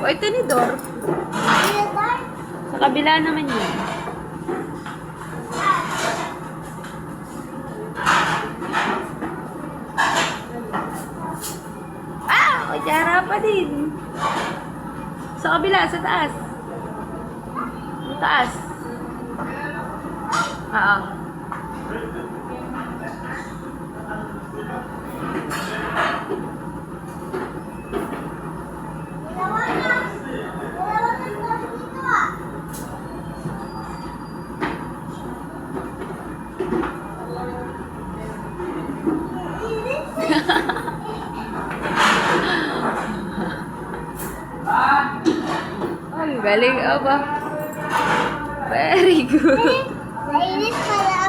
Ay, tinidor. Sa kabila naman yun. Ah! Kutsara pa din. Sa kabila, sa taas. Sa taas. Oo. Ang galing, aba. Very good. Mainit pala.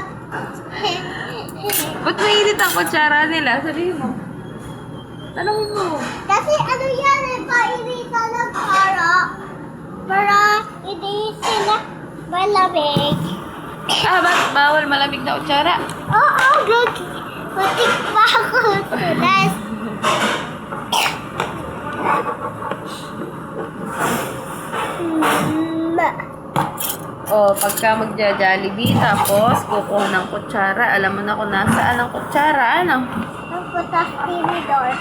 Ba't mainit ang kutsara nila? Sabihin mo. Tanongin mo. Kasi ano yan eh, painitan ng para. Para hindi sila malamig. Ah, ba't bawal malamig na kutsara? Oo, good. Matik pa ako tulas. O, pagka magja-jollibee, tapos kukuha ng kutsara. Alam mo na kung nasaan ang kutsara, ano? Ang putas tinidor.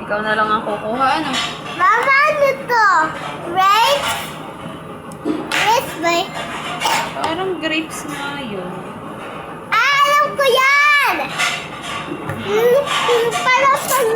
Ikaw na lang ang kukuha, ano? Mama, ano to? Right? Yes, boy. Parang grapes nga yun. Ah, alam ko yan! 嗯嗯巴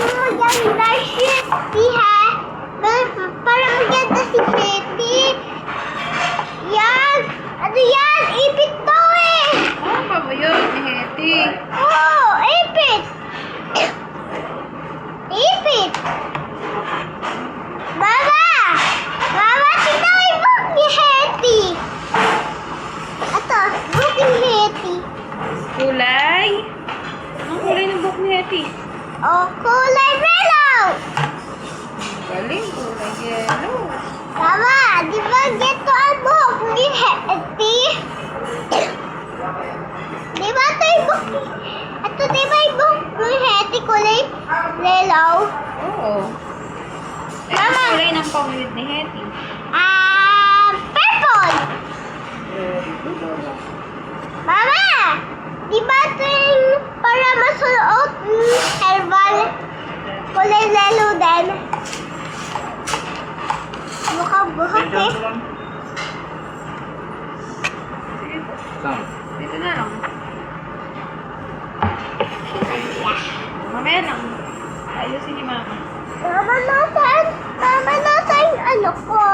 Oh, kulay yellow! Galing, kulay yellow. Mama, di ba gito ang buhok ni Hetty? di ba ito yung buhok. Ito di ba yung buhok ni Hetty kulay yellow? Oo. Mama. kulay ng pangwid ni Heti. Ah, purple! Mama! Di ba ito yung para masuot mm, herbal? Kulay lalo din. Mukhang buhok eh. Sige po. Saan? Dito na lang. Mamaya lang. Ayusin ni Mama. Mama natin, mama natin ano ko.